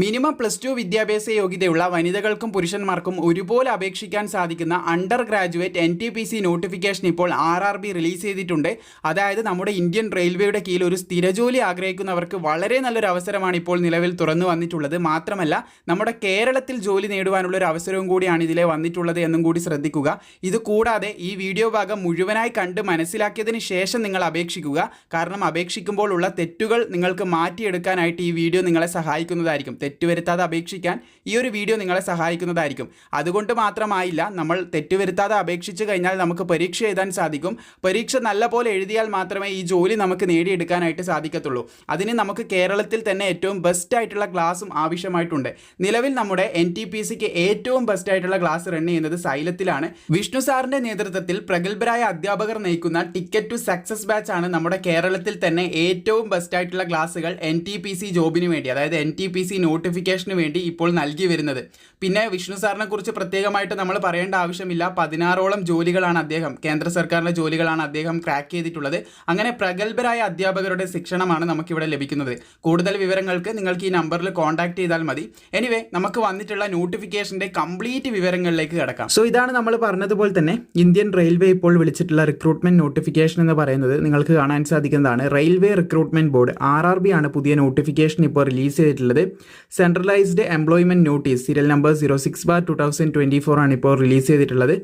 Minimum plus two വിദ്യാഭ്യാസ യോഗ്യതയുള്ള വനിതകൾക്കും പുരുഷന്മാർക്കും ഒരുപോലെ അപേക്ഷിക്കാൻ സാധിക്കുന്ന under graduate N T P C notification ഇപ്പോൾ ആർ ആർ ബി റിലീസ് ചെയ്തിട്ടുണ്ട്. അതായത് നമ്മുടെ ഇന്ത്യൻ റെയിൽവേയുടെ കീഴിൽ ഒരു സ്ഥിരജോലി ആഗ്രഹിക്കുന്നവർക്ക് വളരെ നല്ലൊരു അവസരമാണ് ഇപ്പോൾ നിലവിൽ തുറന്നു വന്നിട്ടുള്ളത്. മാത്രമല്ല നമ്മുടെ കേരളത്തിൽ ജോലി നേടുവാനുള്ള ഒരു അവസരവും കൂടിയാണ് ഇതിലെ വന്നിട്ടുള്ളത് എന്നും കൂടി ശ്രദ്ധിക്കുക. ഇത് കൂടാതെ ഈ വീഡിയോ ഭാഗം മുഴുവനായി കണ്ട് മനസ്സിലാക്കിയതിന് ശേഷം നിങ്ങൾ അപേക്ഷിക്കുക. കാരണം അപേക്ഷിക്കുമ്പോൾ ഉള്ള തെറ്റുകൾ നിങ്ങൾക്ക് മാറ്റിയെടുക്കാനായിട്ട് ഈ വീഡിയോ നിങ്ങളെ സഹായിക്കുന്നതായിരിക്കും. തെറ്റുവരുത്താതെ അപേക്ഷിക്കാൻ ഈ ഒരു വീഡിയോ നിങ്ങളെ സഹായിക്കുന്നതായിരിക്കും. അതുകൊണ്ട് മാത്രമായില്ല നമ്മൾ തെറ്റുവരുത്താതെ അപേക്ഷിച്ച് കഴിഞ്ഞാൽ നമുക്ക് പരീക്ഷ എഴുതാൻ സാധിക്കും. പരീക്ഷ നല്ല പോലെ എഴുതിയാൽ മാത്രമേ ഈ ജോലി നമുക്ക് നേടിയെടുക്കാനായിട്ട് സാധിക്കത്തുള്ളൂ. അതിന് നമുക്ക് കേരളത്തിൽ തന്നെ ഏറ്റവും ബെസ്റ്റ് ആയിട്ടുള്ള ക്ലാസ്സും ആവശ്യമായിട്ടുണ്ട്. നിലവിൽ നമ്മുടെ എൻ ടി പി സിക്ക് ഏറ്റവും ബെസ്റ്റ് ആയിട്ടുള്ള ക്ലാസ് റൺ ചെയ്യുന്നത് സൈലത്തിലാണ്. വിഷ്ണു സാറിന്റെ നേതൃത്വത്തിൽ പ്രഗത്ഭരായ അധ്യാപകർ നയിക്കുന്ന ടിക്കറ്റ് ടു സക്സസ് ബാച്ച് ആണ് നമ്മുടെ കേരളത്തിൽ തന്നെ ഏറ്റവും ബെസ്റ്റ് ആയിട്ടുള്ള ക്ലാസ്സുകൾ എൻ ടി പി സി ജോബിന് വേണ്ടി അതായത് എൻ ടി പി സി നോട്ടിഫിക്കേഷന് വേണ്ടി ഇപ്പോൾ നൽകി വരുന്നത്. പിന്നെ വിഷ്ണു സാറിനെ കുറിച്ച് പ്രത്യേകമായിട്ട് നമ്മൾ പറയേണ്ട ആവശ്യമില്ല. പതിനാറോളം ജോലികളാണ് അദ്ദേഹം കേന്ദ്ര സർക്കാരിന്റെ ജോലികളാണ് അദ്ദേഹം ക്രാക്ക് ചെയ്തിട്ടുള്ളത്. അങ്ങനെ പ്രഗത്ഭരായ അധ്യാപകരുടെ ശിക്ഷണമാണ് നമുക്കിവിടെ ലഭിക്കുന്നത്. കൂടുതൽ വിവരങ്ങൾക്ക് നിങ്ങൾക്ക് ഈ നമ്പറിൽ കോൺടാക്ട് ചെയ്താൽ മതി. എനിവേ നമുക്ക് വന്നിട്ടുള്ള നോട്ടിഫിക്കേഷന്റെ കംപ്ലീറ്റ് വിവരങ്ങളിലേക്ക് കിടക്കാം. സോ ഇതാണ് നമ്മൾ പറഞ്ഞതുപോലെ തന്നെ ഇന്ത്യൻ റെയിൽവേ ഇപ്പോൾ വിളിച്ചിട്ടുള്ള റിക്രൂട്ട്മെന്റ് നോട്ടിഫിക്കേഷൻ എന്ന് പറയുന്നത് നിങ്ങൾക്ക് കാണാൻ സാധിക്കുന്നതാണ്. റെയിൽവേ റിക്രൂട്ട്മെന്റ് ബോർഡ് ആർ ആണ് പുതിയ നോട്ടിഫിക്കേഷൻ ഇപ്പോൾ റിലീസ് ചെയ്തിട്ടുള്ളത്. Centralised employment notice serial number zero six bar two thousand twenty four ആണ് ഇപ്പോൾ റിലീസ് ചെയ്തിട്ടുള്ളത്.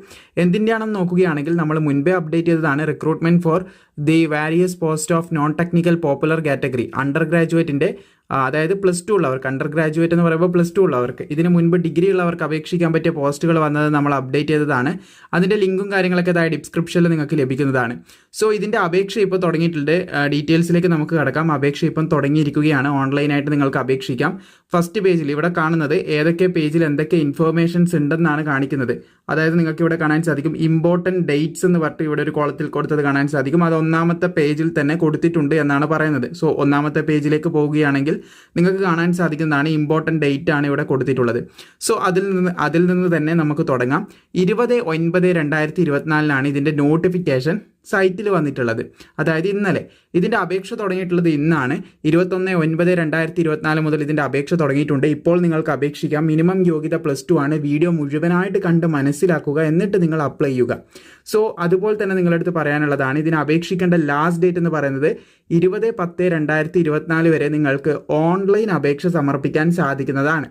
എന്തിന്റെയാണെന്ന് നോക്കുകയാണെങ്കിൽ നമ്മൾ മുൻപേ അപ്ഡേറ്റ് ചെയ്തതാണ് recruitment for the various post of non technical popular category under ഗ്രാജുവേറ്റിന്റെ അതായത് പ്ലസ് ടു ഉള്ളവർക്ക് അണ്ടർ ഗ്രാജുവേറ്റ് എന്ന് പറയുമ്പോൾ പ്ലസ് ടു ഉള്ളവർക്ക്. ഇതിന് മുൻപ് ഡിഗ്രി ഉള്ളവർക്ക് അപേക്ഷിക്കാൻ പറ്റിയ പോസ്റ്റുകൾ വന്നത് നമ്മൾ അപ്ഡേറ്റ് ചെയ്തതാണ്. അതിന്റെ ലിങ്കും കാര്യങ്ങളൊക്കെ ഇതായ ഡിസ്ക്രിപ്ഷനിൽ നിങ്ങൾക്ക് ലഭിക്കുന്നതാണ്. സോ ഇതിന്റെ അപേക്ഷ ഇപ്പോൾ തുടങ്ങിയിട്ടുണ്ട്. ഡീറ്റെയിൽസിലേക്ക് നമുക്ക് കിടക്കാം. അപേക്ഷ ഇപ്പം തുടങ്ങിയിരിക്കുകയാണ്. ഓൺലൈനായിട്ട് നിങ്ങൾക്ക് അപേക്ഷിക്കാം. ഫസ്റ്റ് പേജിൽ ഇവിടെ കാണുന്നത് ഏതൊക്കെ പേജിൽ എന്തൊക്കെ ഇൻഫോർമേഷൻസ് ഉണ്ടെന്നാണ് കാണിക്കുന്നത്. അതായത് നിങ്ങൾക്ക് ഇവിടെ കാണാൻ സാധിക്കും. ഇമ്പോർട്ടന്റ് ഡേറ്റ്സ് എന്ന് പറഞ്ഞിട്ട് ഇവിടെ ഒരു കോളത്തിൽ കൊടുത്തത് കാണാൻ സാധിക്കും. അത് ഒന്നാമത്തെ പേജിൽ തന്നെ കൊടുത്തിട്ടുണ്ട് എന്നാണ് പറയുന്നത്. സോ ഒന്നാമത്തെ പേജിലേക്ക് പോവുകയാണെങ്കിൽ നിങ്ങൾക്ക് കാണാൻ സാധിക്കുന്നതാണ് ഇമ്പോർട്ടന്റ് ഡേറ്റ് ആണ് ഇവിടെ കൊടുത്തിട്ടുള്ളത്. സോ അതിൽ നിന്ന് അതിൽ നിന്ന് തന്നെ നമുക്ക് തുടങ്ങാം. ഇരുപത് ഒൻപത് രണ്ടായിരത്തി ഇരുപത്തിനാലിനാണ് ഇതിന്റെ നോട്ടിഫിക്കേഷൻ സൈറ്റിൽ വന്നിട്ടുള്ളത്. അതായത് ഇന്നലെ. ഇതിന്റെ അപേക്ഷ തുടങ്ങിയിട്ടുള്ളത് ഇന്നാണ്. ഇരുപത്തൊന്ന് ഒൻപത് രണ്ടായിരത്തി ഇരുപത്തിനാല് മുതൽ ഇതിന്റെ അപേക്ഷ തുടങ്ങിയിട്ടുണ്ട്. ഇപ്പോൾ നിങ്ങൾക്ക് അപേക്ഷിക്കാം. മിനിമം യോഗ്യത പ്ലസ് ടു ആണ്. വീഡിയോ മുഴുവനായിട്ട് കണ്ട് മനസ്സിലാക്കുക. എന്നിട്ട് നിങ്ങൾ അപ്ലൈ ചെയ്യുക. സോ അതുപോലെ തന്നെ നിങ്ങളുടെ അടുത്ത് പറയാനുള്ളതാണ്. ഇതിന് അപേക്ഷിക്കേണ്ട ലാസ്റ്റ് ഡേറ്റ് എന്ന് പറയുന്നത് ഇരുപത് പത്ത് രണ്ടായിരത്തി ഇരുപത്തിനാല് വരെ നിങ്ങൾക്ക് ഓൺലൈൻ അപേക്ഷ സമർപ്പിക്കാൻ സാധിക്കുന്നതാണ്.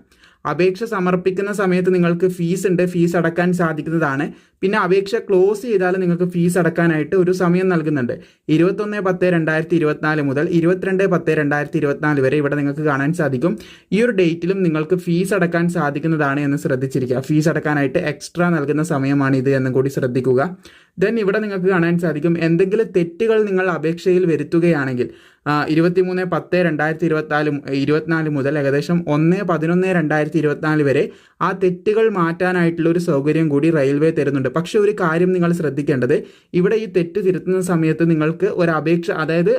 അപേക്ഷ സമർപ്പിക്കുന്ന സമയത്ത് നിങ്ങൾക്ക് ഫീസ് ഉണ്ട്. ഫീസ് അടക്കാൻ സാധിക്കുന്നതാണ്. പിന്നെ അപേക്ഷ ക്ലോസ് ചെയ്താൽ നിങ്ങൾക്ക് ഫീസ് അടക്കാനായിട്ട് ഒരു സമയം നൽകുന്നുണ്ട്. ഇരുപത്തൊന്ന് പത്ത് രണ്ടായിരത്തി ഇരുപത്തിനാല് മുതൽ ഇരുപത്തിരണ്ട് പത്ത് രണ്ടായിരത്തി ഇരുപത്തിനാല് വരെ ഇവിടെ നിങ്ങൾക്ക് കാണാൻ സാധിക്കും. ഈ ഒരു ഡേറ്റിലും നിങ്ങൾക്ക് ഫീസ് അടക്കാൻ സാധിക്കുന്നതാണ് എന്ന് ശ്രദ്ധിച്ചിരിക്കുക. ഫീസ് അടക്കാനായിട്ട് എക്സ്ട്രാ നൽകുന്ന സമയമാണ് ഇത് എന്നും കൂടി ശ്രദ്ധിക്കുക. ദെൻ ഇവിടെ നിങ്ങൾക്ക് കാണാൻ സാധിക്കും എന്തെങ്കിലും തെറ്റുകൾ നിങ്ങൾ അപേക്ഷയിൽ വരുത്തുകയാണെങ്കിൽ ഇരുപത്തിമൂന്ന് പത്ത് രണ്ടായിരത്തി ഇരുപത്തിനാല് ഇരുപത്തിനാല് മുതൽ ഏകദേശം ഒന്ന് പതിനൊന്ന് രണ്ടായിരത്തി ഇരുപത്തിനാല് വരെ ആ തെറ്റുകൾ മാറ്റാനായിട്ടുള്ള ഒരു സൗകര്യം കൂടി റെയിൽവേ തരുന്നുണ്ട്. പക്ഷേ ഒരു കാര്യം നിങ്ങൾ ശ്രദ്ധിക്കേണ്ടത്. ഇവിടെ ഈ തെറ്റ് തിരുത്തുന്ന സമയത്ത് നിങ്ങൾക്ക് ഒരു അപേക്ഷ അതായത്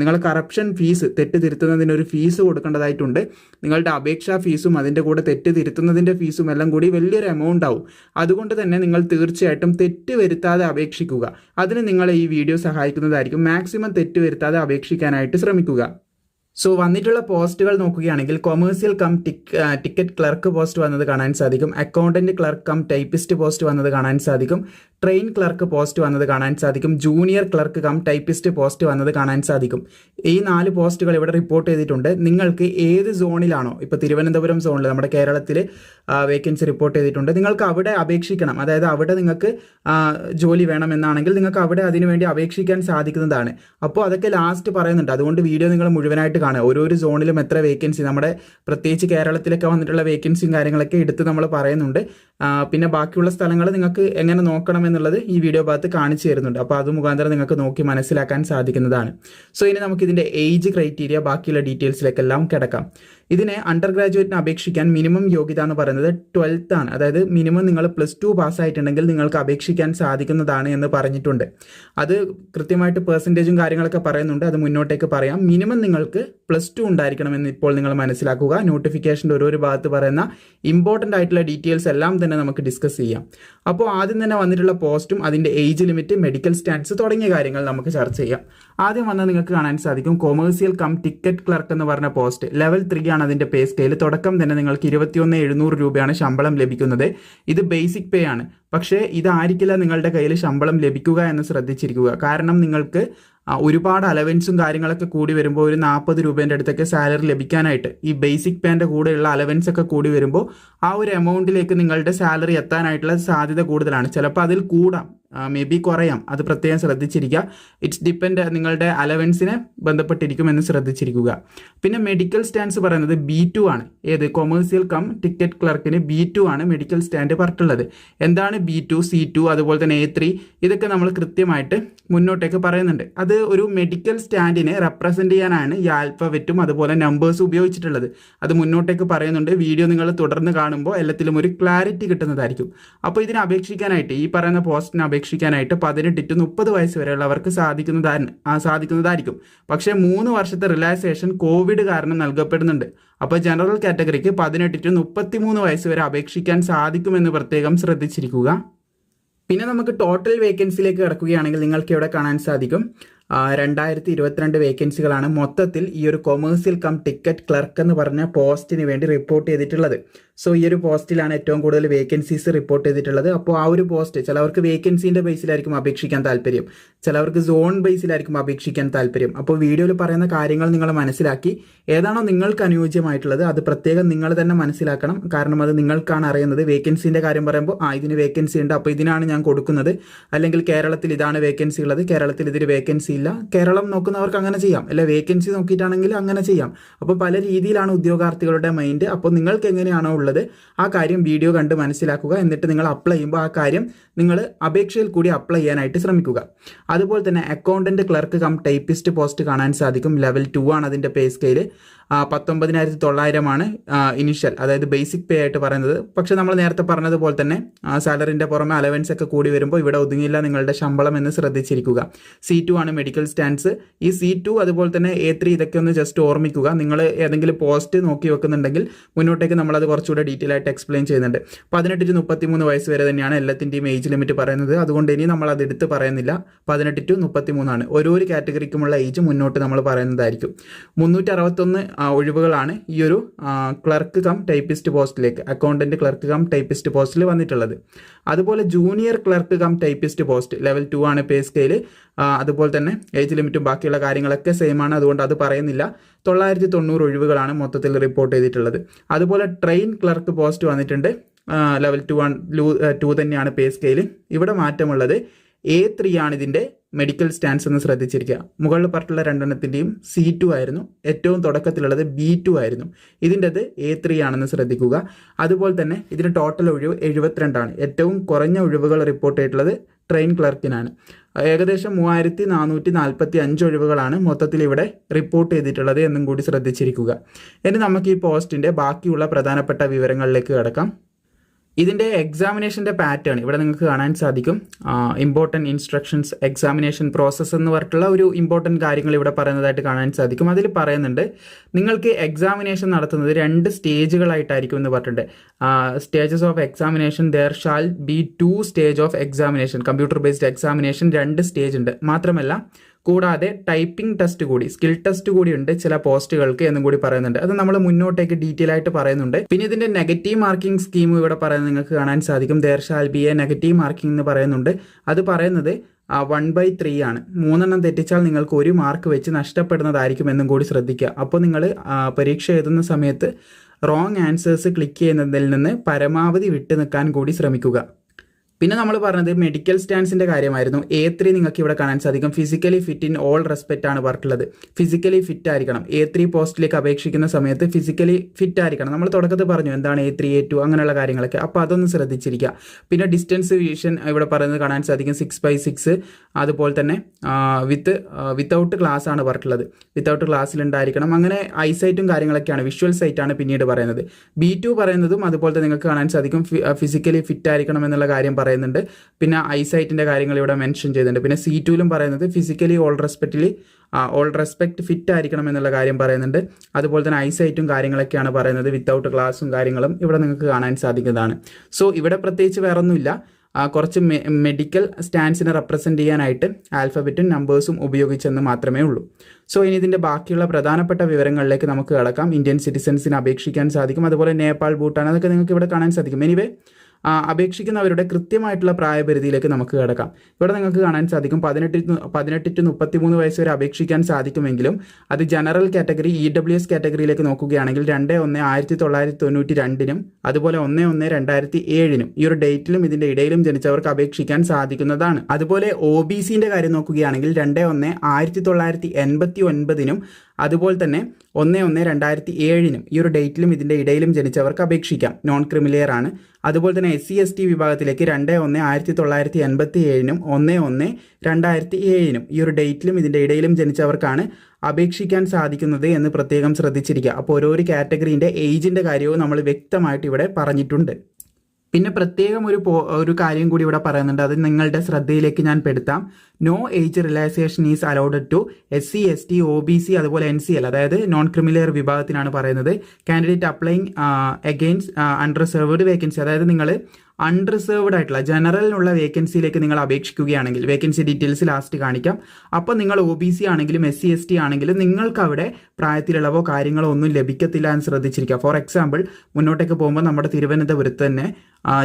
നിങ്ങൾ കറപ്ഷൻ ഫീസ് തെറ്റ് തിരുത്തുന്നതിന് ഒരു ഫീസ് കൊടുക്കേണ്ടതായിട്ടുണ്ട്. നിങ്ങളുടെ അപേക്ഷാ ഫീസും അതിന്റെ കൂടെ തെറ്റ് തിരുത്തുന്നതിന്റെ ഫീസും എല്ലാം കൂടി വലിയൊരു എമൗണ്ട് ആവും. അതുകൊണ്ട് തന്നെ നിങ്ങൾ തീർച്ചയായിട്ടും തെറ്റ് വരുത്താതെ അപേക്ഷിക്കുക. അതിന് നിങ്ങളെ ഈ വീഡിയോ സഹായിക്കുന്നതായിരിക്കും. മാക്സിമം തെറ്റ് വരുത്താതെ അപേക്ഷിക്കാനായിട്ട് ശ്രമിക്കുക. സോ വന്നിട്ടുള്ള പോസ്റ്റുകൾ നോക്കുകയാണെങ്കിൽ commercial cum ticket clerk post വന്നത് കാണാൻ സാധിക്കും. Accountant clerk cum typist post വന്നത് കാണാൻ സാധിക്കും. ട്രെയിൻ ക്ലർക്ക് പോസ്റ്റ് വന്നത് കാണാൻ സാധിക്കും. Junior clerk cum typist post വന്നത് കാണാൻ സാധിക്കും. ഈ നാല് പോസ്റ്റുകൾ ഇവിടെ റിപ്പോർട്ട് ചെയ്തിട്ടുണ്ട്. നിങ്ങൾക്ക് ഏത് സോണിലാണോ ഇപ്പോൾ തിരുവനന്തപുരം സോണിൽ നമ്മുടെ കേരളത്തിൽ വേക്കൻസി റിപ്പോർട്ട് ചെയ്തിട്ടുണ്ട്. നിങ്ങൾക്ക് അവിടെ അപേക്ഷിക്കണം. അതായത് അവിടെ നിങ്ങൾക്ക് ജോലി വേണമെന്നാണെങ്കിൽ നിങ്ങൾക്ക് അവിടെ അതിനുവേണ്ടി അപേക്ഷിക്കാൻ സാധിക്കുന്നതാണ്. അപ്പോൾ അതൊക്കെ ലാസ്റ്റ് പറയുന്നുണ്ട്. അതുകൊണ്ട് വീഡിയോ നിങ്ങൾ മുഴുവനായിട്ട് കാണുക. ഓരോരോ സോണിലും എത്ര വേക്കൻസി നമ്മുടെ പ്രത്യേകിച്ച് കേരളത്തിലൊക്കെ വന്നിട്ടുള്ള വേക്കൻസിയും കാര്യങ്ങളൊക്കെ എടുത്ത് നമ്മൾ പറയുന്നുണ്ട്. പിന്നെ ബാക്കിയുള്ള സ്ഥലങ്ങൾ നിങ്ങൾക്ക് എങ്ങനെ നോക്കണം എന്നുള്ളത് ഈ വീഡിയോ ഭാഗത്ത് കാണിച്ചു തരുന്നുണ്ട്. അപ്പോൾ അത് മുഖാന്തരം നിങ്ങൾക്ക് നോക്കി മനസ്സിലാക്കാൻ സാധിക്കുന്നതാണ്. സോ ഇനി നമുക്ക് ഇതിന്റെ ഏജ് ക്രൈറ്റീരിയ ബാക്കിയുള്ള ഡീറ്റെയിൽസിലേക്കെല്ലാം കിടക്കാം. ഇതിന് അണ്ടർ ഗ്രാജുവേറ്റിന് അപേക്ഷിക്കാൻ മിനിമം യോഗ്യത എന്ന് പറയുന്നത് ട്വൽത്ത് ആണ്. അതായത് മിനിമം നിങ്ങൾ പ്ലസ് ടു പാസ്സായിട്ടുണ്ടെങ്കിൽ നിങ്ങൾക്ക് അപേക്ഷിക്കാൻ സാധിക്കുന്നതാണ് എന്ന് പറഞ്ഞിട്ടുണ്ട്. അത് കൃത്യമായിട്ട് പെർസെന്റേജും കാര്യങ്ങളൊക്കെ പറയുന്നുണ്ട്. അത് മുന്നോട്ടേക്ക് പറയാം. മിനിമം നിങ്ങൾക്ക് പ്ലസ് ടു ഉണ്ടായിരിക്കണമെന്ന് ഇപ്പോൾ നിങ്ങൾ മനസ്സിലാക്കുക. നോട്ടിഫിക്കേഷന്റെ ഓരോരു ഭാഗത്ത് പറയുന്ന ഇമ്പോർട്ടന്റ് ആയിട്ടുള്ള ഡീറ്റെയിൽസ് എല്ലാം തന്നെ നമുക്ക് ഡിസ്കസ് ചെയ്യാം. അപ്പോൾ ആദ്യം തന്നെ വന്നിട്ടുള്ള പോസ്റ്റും അതിന്റെ ഏജ് ലിമിറ്റ് മെഡിക്കൽ സ്റ്റാറ്റസ് തുടങ്ങിയ കാര്യങ്ങൾ നമുക്ക് ചർച്ച ചെയ്യാം. ആദ്യം വന്നാൽ നിങ്ങൾക്ക് കാണാൻ സാധിക്കും. കൊമേഴ്സ്യൽ കം ടിക്കറ്റ് ക്ലർക്ക് എന്ന് പറഞ്ഞ പോസ്റ്റ് ലെവൽ ത്രീ ആണ് അതിന്റെ പേ സ്കെയിൽ തുടക്കം തന്നെ നിങ്ങൾക്ക് ഇരുപത്തിയൊന്ന് എഴുന്നൂറ് രൂപയാണ് ശമ്പളം ലഭിക്കുന്നത്. ഇത് ബേസിക് പേ ആണ്. പക്ഷേ ഇതായിരിക്കില്ല നിങ്ങളുടെ കയ്യിൽ ശമ്പളം ലഭിക്കുക എന്ന് ശ്രദ്ധിച്ചിരിക്കുക. കാരണം നിങ്ങൾക്ക് ഒരുപാട് അലവൻസും കാര്യങ്ങളൊക്കെ കൂടി വരുമ്പോൾ ഒരു നാൽപ്പത് രൂപേന്റെ അടുത്തൊക്കെ സാലറി ലഭിക്കാനായിട്ട് ഈ ബേസിക് പേന്റെ കൂടെയുള്ള അലവൻസ് ഒക്കെ കൂടി വരുമ്പോൾ ആ ഒരു എമൗണ്ടിലേക്ക് നിങ്ങളുടെ സാലറി എത്താനായിട്ടുള്ള സാധ്യത കൂടുതലാണ്. ചിലപ്പോൾ അതിൽ കൂടാം. മേ ബി കുറയാം. അത് പ്രത്യേകം ശ്രദ്ധിച്ചിരിക്കുക. ഇറ്റ്സ് ഡിപ്പെൻഡ് നിങ്ങളുടെ അലവൻസിനെ ബന്ധപ്പെട്ടിരിക്കുമെന്ന് ശ്രദ്ധിച്ചിരിക്കുക. പിന്നെ മെഡിക്കൽ സ്റ്റാൻഡ്സ് പറയുന്നത് ബി ടു ആണ്. ഏത്? കൊമേഴ്സ്യൽ കം ടിക്കറ്റ് ക്ലർക്കിന് ബി ടു ആണ് മെഡിക്കൽ സ്റ്റാൻഡ് പറഞ്ഞിട്ടുള്ളത്. എന്താണ് ബി ടു സി ടു അതുപോലെ തന്നെ എ ത്രീ ഇതൊക്കെ നമ്മൾ കൃത്യമായിട്ട് മുന്നോട്ടേക്ക് പറയുന്നുണ്ട്. അത് ഒരു മെഡിക്കൽ സ്റ്റാൻഡിനെ റെപ്രസെന്റ് ചെയ്യാനാണ് ഈ ആൽഫബറ്റും അതുപോലെ നമ്പേഴ്സ് ഉപയോഗിച്ചിട്ടുള്ളത്. അത് മുന്നോട്ടേക്ക് പറയുന്നുണ്ട്. വീഡിയോ നിങ്ങൾ തുടർന്ന് കാണുമ്പോൾ എല്ലാത്തിലും ഒരു ക്ലാരിറ്റി കിട്ടുന്നതായിരിക്കും. അപ്പോൾ ഇതിനെ അപേക്ഷിക്കാനായിട്ട് ഈ പറയുന്ന പോസ്റ്റിന് അപേക്ഷിക്കാനായിട്ട് പതിനെട്ട് ടു മുപ്പത് വയസ്സ് വരെയുള്ളവർക്ക് സാധിക്കുന്നതാ സാധിക്കുന്നതായിരിക്കും. പക്ഷേ മൂന്ന് വർഷത്തെ റിലാക്സേഷൻ കോവിഡ് കാരണം നൽകപ്പെടുന്നുണ്ട്. അപ്പോൾ ജനറൽ കാറ്റഗറിക്ക് പതിനെട്ട് ടു മുപ്പത്തി മൂന്ന് വയസ്സ് വരെ അപേക്ഷിക്കാൻ സാധിക്കുമെന്ന് പ്രത്യേകം ശ്രദ്ധിച്ചിരിക്കുക. പിന്നെ നമുക്ക് ടോട്ടൽ വേക്കൻസിയിലേക്ക് കിടക്കുകയാണെങ്കിൽ നിങ്ങൾക്ക് ഇവിടെ കാണാൻ സാധിക്കും. രണ്ടായിരത്തി ഇരുപത്തിരണ്ട് വേക്കൻസികളാണ് മൊത്തത്തിൽ ഈ ഒരു കൊമേഴ്സ്യൽ കം ടിക്കറ്റ് ക്ലർക്ക് എന്ന് പറഞ്ഞ പോസ്റ്റിന് വേണ്ടി റിപ്പോർട്ട് ചെയ്തിട്ടുള്ളത്. സോ ഈ ഒരു പോസ്റ്റിലാണ് ഏറ്റവും കൂടുതൽ വേക്കൻസീസ് റിപ്പോർട്ട് ചെയ്തിട്ടുള്ളത്. അപ്പോൾ ആ ഒരു പോസ്റ്റ് ചിലവർക്ക് വേക്കൻസീന്റെ ബേസിലായിരിക്കും അപേക്ഷിക്കാൻ താല്പര്യം. ചിലവർക്ക് സോൺ ബേസിലായിരിക്കും അപേക്ഷിക്കാൻ താല്പര്യം. അപ്പോൾ വീഡിയോയിൽ പറയുന്ന കാര്യങ്ങൾ നിങ്ങൾ മനസ്സിലാക്കി. ഏതാണോ നിങ്ങൾക്ക് അനുയോജ്യമായിട്ടുള്ളത് അത് പ്രത്യേകം നിങ്ങൾ തന്നെ മനസ്സിലാക്കണം. കാരണം അത് നിങ്ങൾക്കാണ് അറിയുന്നത്. വേക്കൻസീന്റെ കാര്യം പറയുമ്പോൾ ആ ഇതിന് വേക്കൻസി ഉണ്ട്. അപ്പോൾ ഇതിനാണ് ഞാൻ കൊടുക്കുന്നത്. അല്ലെങ്കിൽ കേരളത്തിൽ ഇതാണ് വേക്കൻസി ഉള്ളത്. കേരളത്തിൽ ഇതിന് വേക്കൻസി ഇല്ല. കേരളം നോക്കുന്നവർക്ക് അങ്ങനെ ചെയ്യാം. അല്ലെ വേക്കൻസി നോക്കിയിട്ടാണെങ്കിൽ അങ്ങനെ ചെയ്യാം. അപ്പോൾ പല രീതിയിലാണ് ഉദ്യോഗാർത്ഥികളുടെ മൈൻഡ് അപ്പോൾ നിങ്ങൾക്ക് എങ്ങനെയാണോ ഉള്ളത്. ആ കാര്യം വീഡിയോ കണ്ട് മനസ്സിലാക്കുക. എന്നിട്ട് നിങ്ങൾ അപ്ലൈ ചെയ്യുമ്പോൾ ആ കാര്യം നിങ്ങൾ അപേക്ഷയിൽ കൂടി അപ്ലൈ ചെയ്യാനായിട്ട് ശ്രമിക്കുക. അതുപോലെ തന്നെ accountant clerk cum typist post കാണാൻ സാധിക്കും. ലെവൽ ടു ആണ് അതിന്റെ പേ സ്കെയിൽ പത്തൊമ്പതിനായിരത്തി തൊള്ളായിരമാണ് ഇനിഷ്യൽ അതായത് ബേസിക് പേ ആയിട്ട് പറയുന്നത്. പക്ഷേ നമ്മൾ നേരത്തെ പറഞ്ഞതുപോലെ തന്നെ സാലറിന്റെ പുറമെ അലവൻസ് ഒക്കെ കൂടി വരുമ്പോൾ ഇവിടെ ഒതുങ്ങില്ല നിങ്ങളുടെ ശമ്പളം എന്ന് ശ്രദ്ധിച്ചിരിക്കുക. സി ടു ആണ് മെഡിക്കൽ സ്റ്റാൻഡ്സ് ഈ സി ടു അതുപോലെ തന്നെ എ ത്രീ ഇതൊക്കെ ഒന്ന് ജസ്റ്റ് ഓർമ്മിക്കുക. നിങ്ങൾ ഏതെങ്കിലും പോസ്റ്റ് നോക്കി വെക്കുന്നുണ്ടെങ്കിൽ മുന്നോട്ടേക്ക് നമ്മളത് കുറച്ചുകൂടെ ഡീറ്റെയിൽ ആയിട്ട് എക്സ്പ്ലെയിൻ ചെയ്യുന്നുണ്ട്. പതിനെട്ട് ടു മുപ്പത്തി മൂന്ന് വയസ്സ് വരെ തന്നെയാണ് എല്ലാത്തിന്റെയും ഏജ് ലിമിറ്റ് പറയുന്നത്. അതുകൊണ്ട് ഇനി നമ്മൾ അത് എടുത്ത് പറയുന്നില്ല. പതിനെട്ട് ടു മുപ്പത്തി മൂന്നാണ് ഓരോ കാറ്റഗറിക്കുമുള്ള ഏജ് മുന്നോട്ട് നമ്മൾ പറയുന്നതായിരിക്കും. മുന്നൂറ്റി അറുപത്തൊന്ന് ഒഴിവുകളാണ് ഈ ഒരു ക്ലർക്ക് കം ടൈപ്പിസ്റ്റ് പോസ്റ്റിലേക്ക് അക്കൗണ്ടന്റ് ക്ലർക്ക് കം ടൈപ്പിസ്റ്റ് പോസ്റ്റിൽ വന്നിട്ടുള്ളത്. അതുപോലെ junior clerk cum typist post level two ആണ് പേ സ്കെയിൽ അതുപോലെ തന്നെ ഏജ് ലിമിറ്റും ബാക്കിയുള്ള കാര്യങ്ങളൊക്കെ സെയിം ആണ്. അതുകൊണ്ട് അത് പറയുന്നില്ല. തൊള്ളായിരത്തി തൊണ്ണൂറ് ഒഴിവുകളാണ് മൊത്തത്തിൽ റിപ്പോർട്ട് ചെയ്തിട്ടുള്ളത്. അതുപോലെ ട്രെയിൻ ക്ലർക്ക് പോസ്റ്റ് വന്നിട്ടുണ്ട്. ലെവൽ ടു വൺ ടു തന്നെയാണ് പേ സ്കെയിൽ ഇവിടെ മാറ്റമുള്ളത് എ ത്രീ ആണ് ഇതിന്റെ മെഡിക്കൽ സ്റ്റാൻസ് എന്ന് ശ്രദ്ധിച്ചിരിക്കുക. മുകളിൽ പറഞ്ഞിട്ടുള്ള രണ്ടെണ്ണത്തിന്റെയും സി ടു ആയിരുന്നു. ഏറ്റവും തുടക്കത്തിലുള്ളത് ബി ടു ആയിരുന്നു. ഇതിന്റെത് എ ത്രീ ആണെന്ന് ശ്രദ്ധിക്കുക. അതുപോലെ തന്നെ ഇതിന് ടോട്ടൽ ഒഴിവ് എഴുപത്തിരണ്ടാണ് ഏറ്റവും കുറഞ്ഞ ഒഴിവുകൾ റിപ്പോർട്ട് ചെയ്തിട്ടുള്ളത് ട്രെയിൻ ക്ലർക്കിനാണ് ഏകദേശം മൂവായിരത്തി നാനൂറ്റി നാൽപ്പത്തി അഞ്ച് ഒഴിവുകളാണ് മൊത്തത്തിൽ ഇവിടെ റിപ്പോർട്ട് ചെയ്തിട്ടുള്ളത് എന്നും കൂടി ശ്രദ്ധിച്ചിരിക്കുക. ഇനി നമുക്ക് ഈ പോസ്റ്റിന്റെ ബാക്കിയുള്ള പ്രധാനപ്പെട്ട വിവരങ്ങളിലേക്ക് കിടക്കാം. ഇതിന്റെ എക്സാമിനേഷന്റെ പാറ്റേൺ ഇവിടെ നിങ്ങൾക്ക് കാണാൻ സാധിക്കും. ഇമ്പോർട്ടന്റ് ഇൻസ്ട്രക്ഷൻസ് എക്സാമിനേഷൻ പ്രോസസ്സ് എന്ന് പറഞ്ഞിട്ടുള്ള ഒരു ഇമ്പോർട്ടന്റ് കാര്യങ്ങൾ ഇവിടെ പറയുന്നതായിട്ട് കാണാൻ സാധിക്കും. അതിൽ പറയുന്നുണ്ട് നിങ്ങൾക്ക് എക്സാമിനേഷൻ നടത്തുന്നത് രണ്ട് സ്റ്റേജുകളായിട്ടായിരിക്കും എന്ന് പറഞ്ഞിട്ടുണ്ട്. Stages of examination there shall be two stage of examination computer based examination രണ്ട് സ്റ്റേജ് ഉണ്ട്. മാത്രമല്ല കൂടാതെ ടൈപ്പിംഗ് ടെസ്റ്റ് കൂടി സ്കിൽ ടെസ്റ്റ് കൂടി ഉണ്ട് ചില പോസ്റ്റുകൾക്ക് എന്നും കൂടി പറയുന്നുണ്ട്. അത് നമ്മൾ മുന്നോട്ടേക്ക് ഡീറ്റെയിൽ ആയിട്ട് പറയുന്നുണ്ട്. പിന്നെ ഇതിന്റെ നെഗറ്റീവ് മാർക്കിംഗ് സ്കീം ഇവിടെ പറയുന്നത് നിങ്ങൾക്ക് കാണാൻ സാധിക്കും. There shall be a negative marking എന്ന് പറയുന്നുണ്ട്. അത് പറയുന്നത് വൺ ബൈ ത്രീ ആണ്. മൂന്നെണ്ണം തെറ്റിച്ചാൽ നിങ്ങൾക്ക് ഒരു മാർക്ക് വെച്ച് നഷ്ടപ്പെടുന്നതായിരിക്കും എന്നും കൂടി ശ്രദ്ധിക്കുക. അപ്പോൾ നിങ്ങൾ പരീക്ഷ എഴുതുന്ന സമയത്ത് റോങ് ആൻസേഴ്സ് ക്ലിക്ക് ചെയ്യുന്നതിൽ നിന്ന് പരമാവധി വിട്ടു നിൽക്കാൻ കൂടി ശ്രമിക്കുക. പിന്നെ നമ്മൾ പറഞ്ഞത് മെഡിക്കൽ സ്റ്റാൻസിന്റെ കാര്യമായിരുന്നു. എ ത്രീ നിങ്ങൾക്ക് ഇവിടെ കാണാൻ സാധിക്കും. Physically fit in all respect ആണ് പറഞ്ഞിട്ടുള്ളത്. ഫിസിക്കലി ഫിറ്റ് ആയിരിക്കണം. എ ത്രീ പോസ്റ്റിലേക്ക് അപേക്ഷിക്കുന്ന സമയത്ത് ഫിസിക്കലി ഫിറ്റ് ആയിരിക്കണം. നമ്മൾ തുടക്കത്തിൽ പറഞ്ഞു എന്താണ് എ ത്രീ എ ടു അങ്ങനെയുള്ള കാര്യങ്ങളൊക്കെ. അപ്പോൾ അതൊന്ന് ശ്രദ്ധിച്ചിരിക്കുക. പിന്നെ ഡിസ്റ്റൻസ് വിഷൻ ഇവിടെ പറയുന്നത് കാണാൻ സാധിക്കും. സിക്സ് ബൈ സിക്സ് അതുപോലെ തന്നെ വിത്ത് വിത്തൗട്ട് ക്ലാസ് ആണ് പറഞ്ഞിട്ടുള്ളത്. വിത്തൗട്ട് ക്ലാസ്സിൽ ഉണ്ടായിരിക്കണം. അങ്ങനെ ഐസൈറ്റും കാര്യങ്ങളൊക്കെയാണ്. വിഷ്വൽ സൈറ്റ് ആണ് പിന്നീട് പറയുന്നത്. ബി ടു പറയുന്നതും അതുപോലെ തന്നെ നിങ്ങൾക്ക് കാണാൻ സാധിക്കും. ഫിസിക്കലി ഫിറ്റ് ആയിരിക്കണം എന്നുള്ള കാര്യം പറയുന്നുണ്ട്. പിന്നെ ഐസൈറ്റിന്റെ കാര്യങ്ങൾ ഇവിടെ മെൻഷൻ ചെയ്തിട്ടുണ്ട്. പിന്നെ സി ടുവിലും പറയുന്നത് physically all respectively all respect fit ആയിരിക്കണം എന്നുള്ള കാര്യം പറയുന്നുണ്ട്. അതുപോലെ തന്നെ ഐസൈറ്റും കാര്യങ്ങളൊക്കെയാണ് പറയുന്നത്. വിത്തൗട്ട് ഗ്ലാസും കാര്യങ്ങളും ഇവിടെ നിങ്ങൾക്ക് കാണാൻ സാധിക്കുന്നതാണ്. സോ ഇവിടെ പ്രത്യേകിച്ച് വേറൊന്നുമില്ല. കുറച്ച് മെഡിക്കൽ സ്റ്റാൻഡ്സിനെ റെപ്രസെന്റ് ചെയ്യാനായിട്ട് ആൽഫബറ്റും നമ്പേഴ്സും ഉപയോഗിച്ചെന്ന് മാത്രമേ ഉള്ളൂ. സോ ഇനി ഇതിന്റെ ബാക്കിയുള്ള പ്രധാനപ്പെട്ട വിവരങ്ങളിലേക്ക് നമുക്ക് കിടക്കാം. ഇന്ത്യൻ സിറ്റിസൻസിന് അപേക്ഷിക്കാൻ സാധിക്കും. അതുപോലെ നേപ്പാൾ ഭൂട്ടാൻ അതൊക്കെ നിങ്ങൾക്ക് ഇവിടെ കാണാൻ സാധിക്കും. എനിവേ അപേക്ഷിക്കുന്നവരുടെ കൃത്യമായിട്ടുള്ള പ്രായപരിധിയിലേക്ക് നമുക്ക് കിടക്കാം. ഇവിടെ നിങ്ങൾക്ക് കാണാൻ സാധിക്കും പതിനെട്ട് പതിനെട്ട് ടു മുപ്പത്തി മൂന്ന് വയസ്സ് വരെ അപേക്ഷിക്കാൻ സാധിക്കുമെങ്കിലും അത് general category E W S കാറ്റഗറിയിലേക്ക് നോക്കുകയാണെങ്കിൽ രണ്ട് ഒന്ന് ആയിരത്തി തൊള്ളായിരത്തി തൊണ്ണൂറ്റി രണ്ടിനും അതുപോലെ ഒന്ന് ഒന്ന് രണ്ടായിരത്തി ഏഴിനും ഈ ഒരു ഡേറ്റിലും ഇതിന്റെ ഇടയിലും ജനിച്ചവർക്ക് അപേക്ഷിക്കാൻ സാധിക്കുന്നതാണ്. അതുപോലെ ഒ ബി സിന്റെ കാര്യം നോക്കുകയാണെങ്കിൽ രണ്ട് ഒന്ന് ആയിരത്തി തൊള്ളായിരത്തി എൺപത്തി ഒൻപതിനും അതുപോലെ തന്നെ ഒന്ന് ഒന്ന് രണ്ടായിരത്തി ഏഴിനും ഈ ഒരു ഡേറ്റിലും ഇതിന്റെ ഇടയിലും ജനിച്ചവർക്ക് അപേക്ഷിക്കാം. നോൺ ക്രിമിലിയർ ആണ്. അതുപോലെ തന്നെ എസ് സി എസ് ടി വിഭാഗത്തിലേക്ക് രണ്ട് ഒന്ന് ആയിരത്തി തൊള്ളായിരത്തി എൺപത്തി ഏഴിനും ഒന്ന് ഒന്ന് രണ്ടായിരത്തി ഏഴിനും ഈ ഒരു ഡേറ്റിലും ഇതിന്റെ ഇടയിലും ജനിച്ചവർക്കാണ് അപേക്ഷിക്കാൻ സാധിക്കുന്നത് എന്ന് പ്രത്യേകം ശ്രദ്ധിച്ചിരിക്കുക. അപ്പോൾ ഓരോരോ കാറ്റഗറീന്റെ ഏജിന്റെ കാര്യവും നമ്മൾ വ്യക്തമായിട്ട് ഇവിടെ പറഞ്ഞിട്ടുണ്ട്. പിന്നെ പ്രത്യേകം ഒരു ഒരു കാര്യം കൂടി ഇവിടെ പറയുന്നുണ്ട്. അത് നിങ്ങളുടെ ശ്രദ്ധയിലേക്ക് ഞാൻ പെടുത്താം. No age relaxation is allowed to S C S T O B C അതുപോലെ എൻ സി എൽ അതായത് നോൺ ക്രിമിനൽ വിഭാഗത്തിനാണ് പറയുന്നത്. Candidate applying against unreserved vacancy അതായത് നിങ്ങൾ അൺറിസർവ്ഡ് ആയിട്ടുള്ള ജനറലിനുള്ള വേക്കൻസിയിലേക്ക് നിങ്ങൾ അപേക്ഷിക്കുകയാണെങ്കിൽ വേക്കൻസി ഡീറ്റെയിൽസ് ലാസ്റ്റ് കാണിക്കാം. അപ്പോൾ നിങ്ങൾ ഒ ബി സി ആണെങ്കിലും എസ് സി എസ് ടി ആണെങ്കിലും നിങ്ങൾക്ക് അവിടെ പ്രായത്തിലുള്ളവോ കാര്യങ്ങളോ ഒന്നും ലഭിക്കത്തില്ല എന്ന് ശ്രദ്ധിച്ചിരിക്കുക. ഫോർ എക്സാമ്പിൾ മുന്നോട്ടേക്ക് പോകുമ്പോൾ നമ്മുടെ തിരുവനന്തപുരത്ത് തന്നെ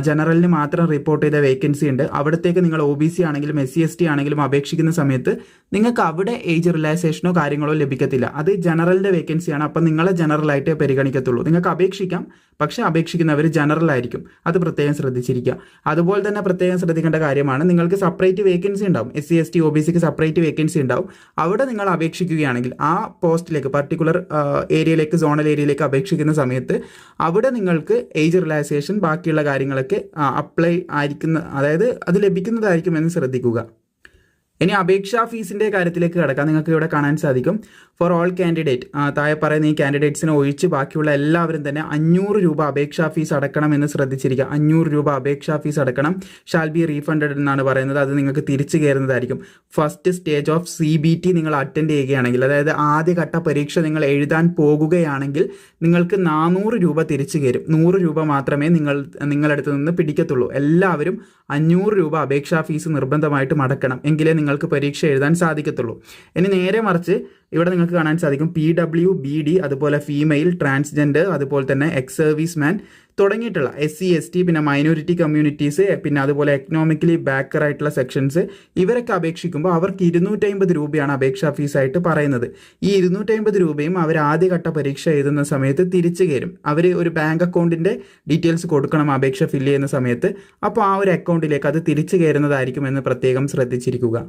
ജനറലിന് മാത്രം റിപ്പോർട്ട് ചെയ്ത വേക്കൻസി ഉണ്ട്. അവിടത്തേക്ക് നിങ്ങൾ ഒ ബി സി ആണെങ്കിലും എസ് സി എസ് ടി ആണെങ്കിലും അപേക്ഷിക്കുന്ന സമയത്ത് നിങ്ങൾക്ക് അവിടെ ഏജ് റിലാക്സേഷനോ കാര്യങ്ങളോ ലഭിക്കത്തില്ല. അത് ജനറലിന്റെ വേക്കൻസിയാണ് അപ്പം നിങ്ങളെ ജനറലായിട്ടേ പരിഗണിക്കത്തുള്ളൂ. നിങ്ങൾക്ക് അപേക്ഷിക്കാം. പക്ഷേ അപേക്ഷിക്കുന്നവർ ജനറൽ ആയിരിക്കും. അത് പ്രത്യേകം ശ്രദ്ധിച്ചിരിക്കുക. അതുപോലെ തന്നെ പ്രത്യേകം ശ്രദ്ധിക്കേണ്ട കാര്യമാണ്. നിങ്ങൾക്ക് സെപ്പറേറ്റ് വേക്കൻസി ഉണ്ടാവും. S C S T O B സിക്ക് സെപ്പറേറ്റ് വേക്കൻസി ഉണ്ടാവും. അവിടെ നിങ്ങൾ അപേക്ഷിക്കുകയാണെങ്കിൽ ആ പോസ്റ്റിലേക്ക് പർട്ടിക്കുലർ ഏരിയയിലേക്ക് സോണൽ ഏരിയയിലേക്ക് അപേക്ഷിക്കുന്ന സമയത്ത് അവിടെ നിങ്ങൾക്ക് ഏജ് റിലാക്സേഷൻ ബാക്കിയുള്ള കാര്യങ്ങളൊക്കെ അപ്ലൈ ആയിരിക്കുന്ന അതായത് അത് ലഭിക്കുന്നതായിരിക്കും എന്ന് ശ്രദ്ധിക്കുക. ഇനി അപേക്ഷാ ഫീസിന്റെ കാര്യത്തിലേക്ക് കിടക്കാം. നിങ്ങൾക്ക് ഇവിടെ കാണാൻ സാധിക്കും. ഫോർ ഓൾ കാൻഡിഡേറ്റ് താഴെ പറയുന്ന ഈ കാൻഡിഡേറ്റ്സിനെ ഒഴിച്ച് ബാക്കിയുള്ള എല്ലാവരും തന്നെ അഞ്ഞൂറ് രൂപ അപേക്ഷാ ഫീസ് അടക്കണം എന്ന് ശ്രദ്ധിച്ചിരിക്കുക. അഞ്ഞൂറ് രൂപ അപേക്ഷാ ഫീസ് അടക്കണം. ഷാൽ ബി റീഫണ്ടഡ് എന്നാണ് പറയുന്നത്. അത് നിങ്ങൾക്ക് തിരിച്ചു കയറുന്നതായിരിക്കും. First stage of C B T നിങ്ങൾ അറ്റൻഡ് ചെയ്യുകയാണെങ്കിൽ അതായത് ആദ്യഘട്ട പരീക്ഷ നിങ്ങൾ എഴുതാൻ പോകുകയാണെങ്കിൽ നിങ്ങൾക്ക് നാനൂറ് രൂപ തിരിച്ചു കയറും. നൂറ് രൂപ മാത്രമേ നിങ്ങൾ നിങ്ങളടുത്ത് നിന്ന് പിടിക്കത്തുള്ളൂ. എല്ലാവരും അഞ്ഞൂറ് രൂപ അപേക്ഷാ ഫീസ് നിർബന്ധമായിട്ടും അടക്കണം. എങ്കിലേ നിങ്ങൾക്ക് പരീക്ഷ എഴുതാൻ സാധിക്കത്തുള്ളൂ. ഇനി നേരെ മറിച്ച് ഇവിടെ നിങ്ങൾക്ക് കാണാൻ സാധിക്കും പി ഡബ്ല്യു ബി ഡി അതുപോലെ ഫീമെയിൽ ട്രാൻസ്ജെൻഡർ അതുപോലെ തന്നെ എക്സ് സർവീസ് മാൻ തുടങ്ങിയിട്ടുള്ള എസ് സി എസ് ടി പിന്നെ മൈനോറിറ്റി കമ്മ്യൂണിറ്റീസ് പിന്നെ അതുപോലെ എക്കണോമിക്കലി ബാക്കർ ആയിട്ടുള്ള സെക്ഷൻസ് ഇവരൊക്കെ അപേക്ഷിക്കുമ്പോൾ അവർക്ക് ഇരുന്നൂറ്റമ്പത് രൂപയാണ് അപേക്ഷാ ഫീസായിട്ട് പറയുന്നത്. ഈ ഇരുന്നൂറ്റമ്പത് രൂപയും അവർ ആദ്യഘട്ട പരീക്ഷ എഴുതുന്ന സമയത്ത് തിരിച്ചു കയറും അവർ ഒരു ബാങ്ക് അക്കൗണ്ടിന്റെ ഡീറ്റെയിൽസ് കൊടുക്കണം അപേക്ഷ ഫില്ല് ചെയ്യുന്ന സമയത്ത്. അപ്പോൾ ആ ഒരു അക്കൗണ്ടിലേക്ക് അത് തിരിച്ചു കയറുന്നതായിരിക്കും എന്ന് പ്രത്യേകം ശ്രദ്ധിച്ചിരിക്കുക.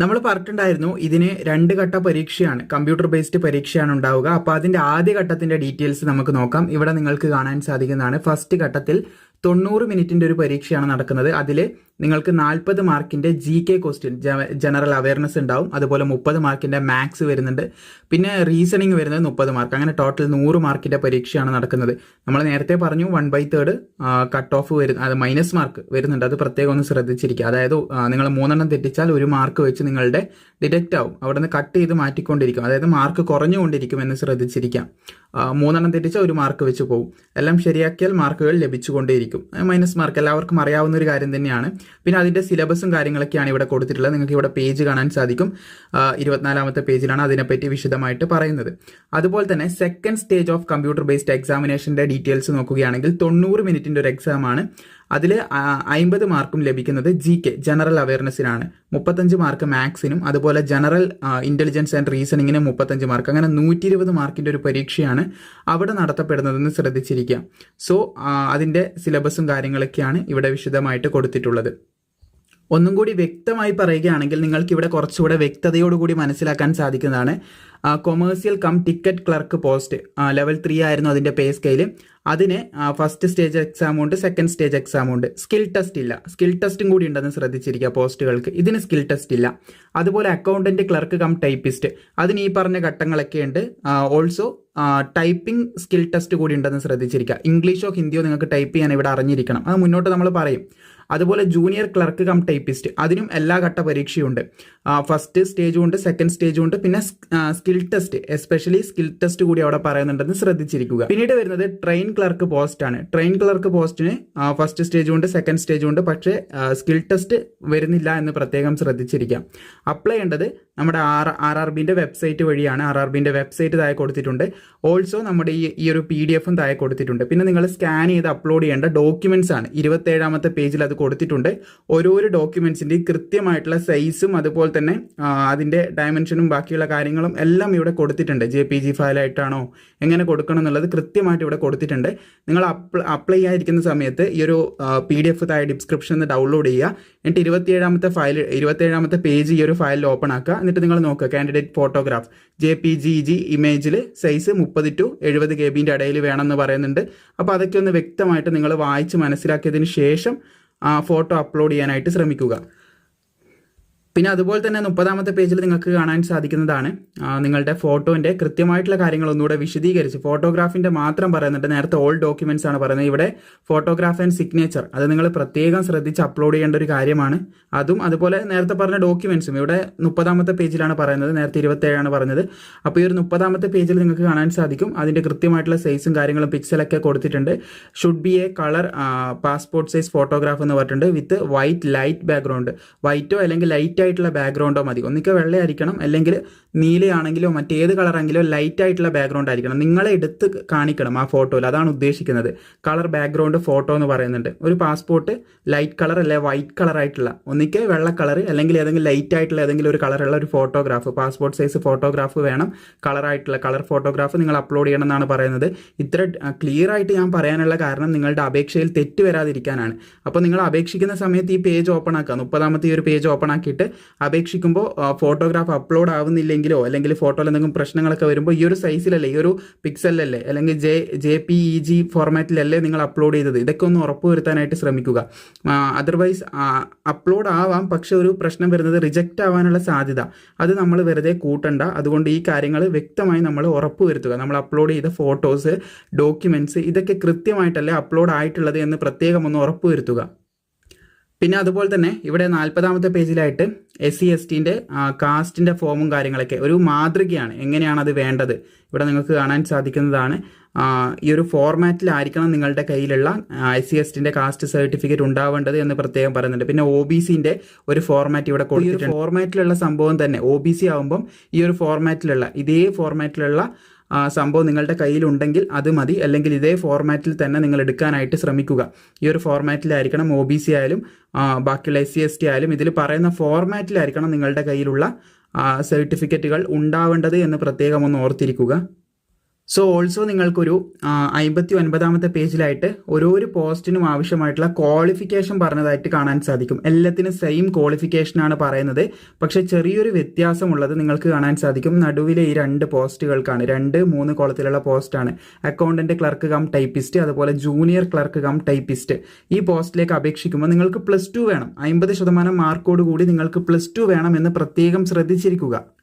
നമ്മൾ പറഞ്ഞിട്ടുണ്ടായിരുന്നു ഇതിന് രണ്ട് ഘട്ട പരീക്ഷയാണ് കമ്പ്യൂട്ടർ ബേസ്ഡ് പരീക്ഷയാണ് ഉണ്ടാവുക. അപ്പോൾ അതിന്റെ ആദ്യ ഘട്ടത്തിന്റെ ഡീറ്റെയിൽസ് നമുക്ക് നോക്കാം. ഇവിടെ നിങ്ങൾക്ക് കാണാൻ സാധിക്കുന്നതാണ്. ഫസ്റ്റ് ഘട്ടത്തിൽ തൊണ്ണൂറ് മിനിറ്റിന്റെ ഒരു പരീക്ഷയാണ് നടക്കുന്നത്. അതിൽ നിങ്ങൾക്ക് നാൽപ്പത് മാർക്കിന്റെ G K question general awareness ഉണ്ടാവും. അതുപോലെ മുപ്പത് മാർക്കിന്റെ മാത്സ് വരുന്നുണ്ട്. പിന്നെ റീസണിങ് വരുന്നത് മുപ്പത് മാർക്ക്. അങ്ങനെ ടോട്ടൽ നൂറ് മാർക്കിന്റെ പരീക്ഷയാണ് നടക്കുന്നത്. നമ്മൾ നേരത്തെ പറഞ്ഞു one by third cut off വരുന്ന അത് മൈനസ് മാർക്ക് വരുന്നുണ്ട്. അത് പ്രത്യേകം ഒന്ന് ശ്രദ്ധിച്ചിരിക്കുക. അതായത് നിങ്ങൾ മൂന്നെണ്ണം തെറ്റിച്ചാൽ ഒരു മാർക്ക് വെച്ച് നിങ്ങളുടെ ഡിഡക്റ്റ് ആവും. അവിടെ നിന്ന് കട്ട് ചെയ്ത് മാറ്റിക്കൊണ്ടിരിക്കും. അതായത് മാർക്ക് കുറഞ്ഞുകൊണ്ടിരിക്കും എന്ന് ശ്രദ്ധിച്ചിരിക്കാം. മൂന്നെണ്ണം തെറ്റിച്ചാൽ ഒരു മാർക്ക് വെച്ച് പോകും എല്ലാം ശരിയാക്കിയാൽ മാർക്കുകൾ ലഭിച്ചുകൊണ്ടേയിരിക്കും. മൈനസ് മാർക്ക് എല്ലാവർക്കും അറിയാവുന്ന ഒരു കാര്യം തന്നെയാണ്. പിന്നെ അതിന്റെ സിലബസും കാര്യങ്ങളൊക്കെയാണ് ഇവിടെ കൊടുത്തിട്ടുള്ളത്. നിങ്ങൾക്ക് ഇവിടെ പേജ് കാണാൻ സാധിക്കും. ഇരുപത്തിനാലാമത്തെ പേജിലാണ് അതിനെപ്പറ്റി വിശദമായിട്ട് പറയുന്നത്. അതുപോലെ തന്നെ second stage of computer based എക്സാമിനേഷന്റെ details നോക്കുകയാണെങ്കിൽ തൊണ്ണൂറ് മിനിറ്റിന്റെ ഒരു എക്സാമാണ് അതിൽ അമ്പത് മാർക്കും ലഭിക്കുന്നത് ജി കെ ജനറൽ അവയർനെസ്സിനാണ് മുപ്പത്തഞ്ച് മാർക്ക് മാത്സിനും അതുപോലെ ജനറൽ ഇന്റലിജൻസ് ആൻഡ് റീസണിങ്ങിനും മുപ്പത്തഞ്ച് മാർക്ക്. അങ്ങനെ നൂറ്റി ഇരുപത് മാർക്കിന്റെ ഒരു പരീക്ഷയാണ് അവിടെ നടത്തപ്പെടുന്നതെന്ന് ശ്രദ്ധിച്ചിരിക്കുക. സോ അതിന്റെ സിലബസും കാര്യങ്ങളൊക്കെയാണ് ഇവിടെ വിശദമായിട്ട് കൊടുത്തിട്ടുള്ളത്. ഒന്നും കൂടി വ്യക്തമായി പറയുകയാണെങ്കിൽ നിങ്ങൾക്ക് ഇവിടെ കുറച്ചുകൂടെ വ്യക്തതയോടുകൂടി മനസ്സിലാക്കാൻ സാധിക്കുന്നതാണ്. Commercial cum ticket clerk post level three ആയിരുന്നു അതിന്റെ പേ സ്കെയിൽ അതിന് ഫസ്റ്റ് സ്റ്റേജ് എക്സാമും ഉണ്ട് സെക്കൻഡ് സ്റ്റേജ് എക്സാമും ഉണ്ട്. സ്കിൽ ടെസ്റ്റ് ഇല്ല. സ്കിൽ ടെസ്റ്റും കൂടി ഉണ്ടെന്ന് ശ്രദ്ധിച്ചിരിക്കുക പോസ്റ്റുകൾക്ക് ഇതിന് സ്കിൽ ടെസ്റ്റ് ഇല്ല. അതുപോലെ അക്കൗണ്ടന്റ് ക്ലർക്ക് കം ടൈപ്പിസ്റ്റ് അതിന് ഈ പറഞ്ഞ ഘട്ടങ്ങളൊക്കെ ഉണ്ട്. ഓൾസോ ടൈപ്പിംഗ് സ്കിൽ ടെസ്റ്റ് കൂടി ഉണ്ടെന്ന് ശ്രദ്ധിച്ചിരിക്കുക. ഇംഗ്ലീഷോ ഹിന്ദിയോ നിങ്ങൾക്ക് ടൈപ്പ് ചെയ്യാൻ ഇവിടെ അറിഞ്ഞിരിക്കണം. അത് മുന്നോട്ട് നമ്മൾ പറയും. അതുപോലെ ജൂനിയർ ക്ലർക്ക് കം ടൈപ്പിസ്റ്റ് അതിനും എല്ലാ ഘട്ട പരീക്ഷയും ഉണ്ട് ഫസ്റ്റ് സ്റ്റേജും ഉണ്ട് സെക്കൻഡ് സ്റ്റേജും ഉണ്ട് പിന്നെ skill test especially skill test കൂടി അവിടെ പറയുന്നുണ്ടെന്ന് ശ്രദ്ധിച്ചിരിക്കുക. പിന്നീട് വരുന്നത് ട്രെയിൻ ക്ലർക്ക് പോസ്റ്റ് ആണ്. ട്രെയിൻ ക്ലർക്ക് പോസ്റ്റിന് ഫസ്റ്റ് സ്റ്റേജും ഉണ്ട് സെക്കൻഡ് സ്റ്റേജും ഉണ്ട് പക്ഷേ സ്കിൽ ടെസ്റ്റ് വരുന്നില്ല എന്ന് പ്രത്യേകം ശ്രദ്ധിച്ചിരിക്കാം. അപ്ലൈ ചെയ്യേണ്ടത് നമ്മുടെ ആർ ആർ ആർ വെബ്സൈറ്റ് വഴിയാണ്. ആർ ആർ വെബ്സൈറ്റ് താഴെ കൊടുത്തിട്ടുണ്ട്. ഓൾസോ നമ്മുടെ ഈ ഈ ഒരു പി ഡി എഫും താഴെ കൊടുത്തിട്ടുണ്ട്. പിന്നെ നിങ്ങൾ സ്കാൻ ചെയ്ത് അപ്ലോഡ് ചെയ്യേണ്ട ഡോക്യുമെന്റ്സ് ആണ്. ഇരുപത്തേഴാമത്തെ പേജിൽ അത് കൊടുത്തിട്ടുണ്ട്. ഓരോരോ ഡോക്യുമെന്റ്സിന്റെയും കൃത്യമായിട്ടുള്ള സൈസും അതുപോലെ തന്നെ അതിന്റെ ഡയമെൻഷനും ബാക്കിയുള്ള കാര്യങ്ങളും എല്ലാം ഇവിടെ കൊടുത്തിട്ടുണ്ട്. ജെ പി ജി ഫയലായിട്ടാണോ എങ്ങനെ കൊടുക്കണം എന്നുള്ളത് കൃത്യമായിട്ട് ഇവിടെ കൊടുത്തിട്ടുണ്ട്. നിങ്ങൾ അപ്ലൈ ചെയ്യാതിരിക്കുന്ന സമയത്ത് ഈ ഒരു പി ഡി എഫ് തായ ഡിസ്ക്രിപ്ഷൻ ഡൗൺലോഡ് ചെയ്യുക. എന്നിട്ട് ഇരുപത്തിയേഴാമത്തെ ഫയൽ ഇരുപത്തിയേഴാമത്തെ പേജ് ഈ ഒരു ഫയലിൽ ഓപ്പൺ ആക്കുക. എന്നിട്ട് നിങ്ങൾ നോക്കുക candidate photograph J P G G ഇമേജിൽ size മുപ്പത് ടു എഴുപത് കെ ബിന്റെ ഇടയിൽ വേണമെന്ന് പറയുന്നുണ്ട്. അപ്പോൾ അതൊക്കെ ഒന്ന് വ്യക്തമായിട്ട് നിങ്ങൾ വായിച്ച് മനസ്സിലാക്കിയതിന് ശേഷം ആ ഫോട്ടോ അപ്ലോഡ് ചെയ്യാനായിട്ട് ശ്രമിക്കുക. പിന്നെ അതുപോലെ തന്നെ മുപ്പതാമത്തെ പേജിൽ നിങ്ങൾക്ക് കാണാൻ സാധിക്കുന്നതാണ് നിങ്ങളുടെ ഫോട്ടോന്റെ കൃത്യമായിട്ടുള്ള കാര്യങ്ങൾ ഒന്നുകൂടെ വിശദീകരിച്ച് ഫോട്ടോഗ്രാഫിന്റെ മാത്രം പറയുന്നുണ്ട് നേരത്തെ ഓൾ ഡോക്യുമെന്റ്സ് ആണ് പറയുന്നത്. ഇവിടെ ഫോട്ടോഗ്രാഫ് ആൻഡ് സിഗ്നേച്ചർ അത് നിങ്ങൾ പ്രത്യേകം ശ്രദ്ധിച്ച് അപ്ലോഡ് ചെയ്യേണ്ട ഒരു കാര്യമാണ്. അതും അതുപോലെ നേരത്തെ പറഞ്ഞ ഡോക്യുമെന്റ്സും ഇവിടെ മുപ്പതാമത്തെ പേജിലാണ് പറയുന്നത് നേരത്തെ ഇരുപത്തേഴാണ് പറഞ്ഞത്. അപ്പോൾ ഈ ഒരു മുപ്പതാമത്തെ പേജിൽ നിങ്ങൾക്ക് കാണാൻ സാധിക്കും. അതിന്റെ കൃത്യമായിട്ടുള്ള സൈസും കാര്യങ്ങളും പിക്സലൊക്കെ കൊടുത്തിട്ടുണ്ട്. Should be a colour passport size photograph എന്ന് പറഞ്ഞിട്ടുണ്ട് വിത്ത് വൈറ്റ് ലൈറ്റ് ബാക്ക്ഗ്രൗണ്ട് വൈറ്റോ അല്ലെങ്കിൽ ലൈറ്റ് ആയിട്ടുള്ള ബാക്ക്ഗ്രൗണ്ടോ മതി. ഒന്നിക്കോ വെള്ളയായിരിക്കണം അല്ലെങ്കിൽ നീലയാണെങ്കിലോ മറ്റേത് കളറാണെങ്കിലോ ലൈറ്റ് ആയിട്ടുള്ള ബാക്ക്ഗ്രൗണ്ട് ആയിരിക്കണം. നിങ്ങളെ എടുത്ത് കാണിക്കണം ആ ഫോട്ടോയിൽ അതാണ് ഉദ്ദേശിക്കുന്നത്. കളർ ബാക്ക്ഗ്രൗണ്ട് ഫോട്ടോ എന്ന് പറയുന്നുണ്ട്. ഒരു പാസ്പോർട്ട് ലൈറ്റ് കളർ അല്ലെ വൈറ്റ് കളർ ആയിട്ടുള്ള. ഒന്നിക്കെ വെള്ള കളർ അല്ലെങ്കിൽ ഏതെങ്കിലും ലൈറ്റ് ആയിട്ടുള്ള ഏതെങ്കിലും ഒരു കളറുള്ള ഒരു ഫോട്ടോഗ്രാഫ് പാസ്പോർട്ട് സൈസ് ഫോട്ടോഗ്രാഫ് വേണം. കളർ ആയിട്ടുള്ള കളർ ഫോട്ടോഗ്രാഫ് നിങ്ങൾ അപ്ലോഡ് ചെയ്യണം എന്നാണ് പറയുന്നത്. ഇത്ര ക്ലിയർ ആയിട്ട് ഞാൻ പറയാനുള്ള കാരണം നിങ്ങളുടെ അപേക്ഷയിൽ തെറ്റ് വരാതിരിക്കാനാണ്. അപ്പോൾ നിങ്ങൾ അപേക്ഷിക്കുന്ന സമയത്ത് ഈ പേജ് ഓപ്പൺ ആക്കുക. മുപ്പതാമത്തെ ഈ ഒരു പേജ് ഓപ്പൺ ആക്കിയിട്ട് അപേക്ഷിക്കുമ്പോൾ ഫോട്ടോഗ്രാഫ് അപ്ലോഡ് ആവുന്നില്ലെങ്കിലോ അല്ലെങ്കിൽ ഫോട്ടോയിൽ എന്തെങ്കിലും പ്രശ്നങ്ങളൊക്കെ വരുമ്പോൾ ഈ ഒരു സൈസിലല്ലേ ഈ ഒരു പിക്സലിലല്ലേ അല്ലെങ്കിൽ J J P E G ഫോർമാറ്റിലല്ലേ നിങ്ങൾ അപ്ലോഡ് ചെയ്തത്. ഇതൊക്കെ ഒന്ന് ഉറപ്പുവരുത്താനായിട്ട് ശ്രമിക്കുക. അതർവൈസ് അപ്ലോഡ് ആവാം പക്ഷെ ഒരു പ്രശ്നം വരുന്നത് റിജക്റ്റ് ആവാനുള്ള സാധ്യത. അത് നമ്മൾ വെറുതെ കൂട്ടണ്ട. അതുകൊണ്ട് ഈ കാര്യങ്ങൾ വ്യക്തമായി നമ്മൾ ഉറപ്പുവരുത്തുക. നമ്മൾ അപ്ലോഡ് ചെയ്ത ഫോട്ടോസ് ഡോക്യുമെന്റ്സ് ഇതൊക്കെ കൃത്യമായിട്ടല്ലേ അപ്ലോഡ് ആയിട്ടുള്ളത് എന്ന് പ്രത്യേകം ഒന്ന് ഉറപ്പുവരുത്തുക. പിന്നെ അതുപോലെ തന്നെ ഇവിടെ നാൽപ്പതാമത്തെ പേജിലായിട്ട് എസ് സി എസ് ടിന്റെ കാസ്റ്റിന്റെ ഫോമും കാര്യങ്ങളൊക്കെ. ഒരു മാതൃകയാണ്. എങ്ങനെയാണ് അത് വേണ്ടത്? ഇവിടെ നിങ്ങൾക്ക് കാണാൻ സാധിക്കുന്നതാണ്. ഈ ഒരു ഫോർമാറ്റിലായിരിക്കണം നിങ്ങളുടെ കയ്യിലുള്ള എസ് സി എസ് ടിന്റെ കാസ്റ്റ് സർട്ടിഫിക്കറ്റ് ഉണ്ടാവേണ്ടത് എന്ന് പ്രത്യേകം പറയുന്നുണ്ട്. പിന്നെ ഒ ബി സിന്റെ ഒരു ഫോർമാറ്റ് ഇവിടെ കൊടുത്തിട്ടുണ്ട്. ഫോർമാറ്റിലുള്ള സംഭവം തന്നെ ഒ ബി സി ആകുമ്പം ഈ ഒരു ഫോർമാറ്റിലുള്ള ഇതേ ഫോർമാറ്റിലുള്ള സംഭവം നിങ്ങളുടെ കയ്യിലുണ്ടെങ്കിൽ അത് മതി. അല്ലെങ്കിൽ ഇതേ ഫോർമാറ്റിൽ തന്നെ നിങ്ങൾ എടുക്കാനായിട്ട് ശ്രമിക്കുക. ഈ ഒരു ഫോർമാറ്റിലായിരിക്കണം ഒ ബി സി ആയാലും ബാക്കിയുള്ള എസ് സി എസ് ടി ആയാലും ഇതിൽ പറയുന്ന ഫോർമാറ്റിലായിരിക്കണം നിങ്ങളുടെ കയ്യിലുള്ള സർട്ടിഫിക്കറ്റുകൾ ഉണ്ടാവേണ്ടത് എന്ന് പ്രത്യേകം ഒന്ന് ഓർത്തിരിക്കുക. സോ ഓൾസോ നിങ്ങൾക്കൊരു അമ്പത്തി ഒൻപതാമത്തെ പേജിലായിട്ട് ഓരോ ഒരു പോസ്റ്റിനും ആവശ്യമായിട്ടുള്ള ക്വാളിഫിക്കേഷൻ പറഞ്ഞതായിട്ട് കാണാൻ സാധിക്കും. എല്ലാത്തിനും സെയിം ക്വാളിഫിക്കേഷനാണ് പറയുന്നത്. പക്ഷേ ചെറിയൊരു വ്യത്യാസമുള്ളത് നിങ്ങൾക്ക് കാണാൻ സാധിക്കും. നടുവിലെ ഈ രണ്ട് പോസ്റ്റുകൾക്കാണ്. രണ്ട് മൂന്ന് കോളത്തിലുള്ള പോസ്റ്റാണ്. അക്കൗണ്ടന്റ് ക്ലർക്ക് കം ടൈപ്പിസ്റ്റ് അതുപോലെ ജൂനിയർ ക്ലർക്ക് കം ടൈപ്പിസ്റ്റ് ഈ പോസ്റ്റിലേക്ക് അപേക്ഷിക്കുമ്പോൾ നിങ്ങൾക്ക് പ്ലസ് ടു വേണം. അമ്പത് ശതമാനം മാർക്കോട് കൂടി നിങ്ങൾക്ക് പ്ലസ് ടു വേണം എന്ന് പ്രത്യേകം ശ്രദ്ധിച്ചിരിക്കുക.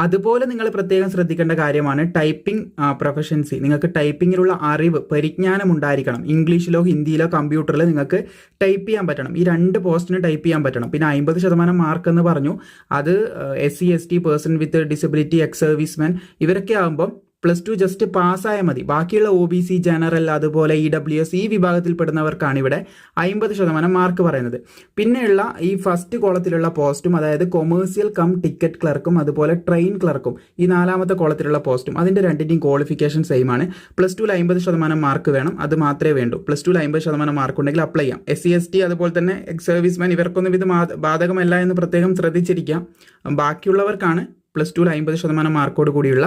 അതുപോലെ നിങ്ങൾ പ്രത്യേകം ശ്രദ്ധിക്കേണ്ട കാര്യമാണ് ടൈപ്പിംഗ് പ്രൊഫഷൻസി നിങ്ങൾക്ക് ടൈപ്പിങ്ങിലുള്ള അറിവ് പരിജ്ഞാനം ഉണ്ടായിരിക്കണം. ഇംഗ്ലീഷിലോ ഹിന്ദിയിലോ കമ്പ്യൂട്ടറിൽ നിങ്ങൾക്ക് ടൈപ്പ് ചെയ്യാൻ പറ്റണം. ഈ രണ്ട് പോസ്റ്റിന് ടൈപ്പ് ചെയ്യാൻ പറ്റണം. പിന്നെ അമ്പത് ശതമാനം മാർക്ക് എന്ന് പറഞ്ഞു. അത് S C S T person with disability ex serviceman ഇവരൊക്കെ ആകുമ്പം പ്ലസ് ടു ജസ്റ്റ് പാസ്സായാൽ മതി. ബാക്കിയുള്ള ഒ ബി സി ജനറൽ അതുപോലെ ഇ ഡബ്ല്യു എസ് ഈ വിഭാഗത്തിൽപ്പെടുന്നവർക്കാണ് ഇവിടെ അമ്പത് ശതമാനം മാർക്ക് പറയുന്നത്. പിന്നെയുള്ള ഈ ഫസ്റ്റ് കോളത്തിലുള്ള പോസ്റ്റും അതായത് കൊമേഴ്സ്യൽ കം ടിക്കറ്റ് ക്ലർക്കും അതുപോലെ ട്രെയിൻ ക്ലർക്കും ഈ നാലാമത്തെ കോളത്തിലുള്ള പോസ്റ്റും അതിന്റെ രണ്ടിന്റെയും ക്വാളിഫിക്കേഷൻ സെയിം ആണ്. പ്ലസ് ടുവിൽ അമ്പത് ശതമാനം മാർക്ക് വേണം അത് മാത്രമേ വേണ്ടൂ. പ്ലസ് ടുവിൽ അമ്പത് ശതമാനം മാർക്ക് ഉണ്ടെങ്കിൽ അപ്ലൈ ചെയ്യാം. എസ് സി എസ് ടി അതുപോലെ തന്നെ എക്സ് സർവീസ്മാൻ ഇവർക്കൊന്നും ഇത് ബാധകമല്ല എന്ന് പ്രത്യേകം ശ്രദ്ധിച്ചിരിക്കാം. ബാക്കിയുള്ളവർക്കാണ് പ്ലസ് ടുവിൽ അമ്പത് ശതമാനം മാർക്കോട് കൂടിയുള്ള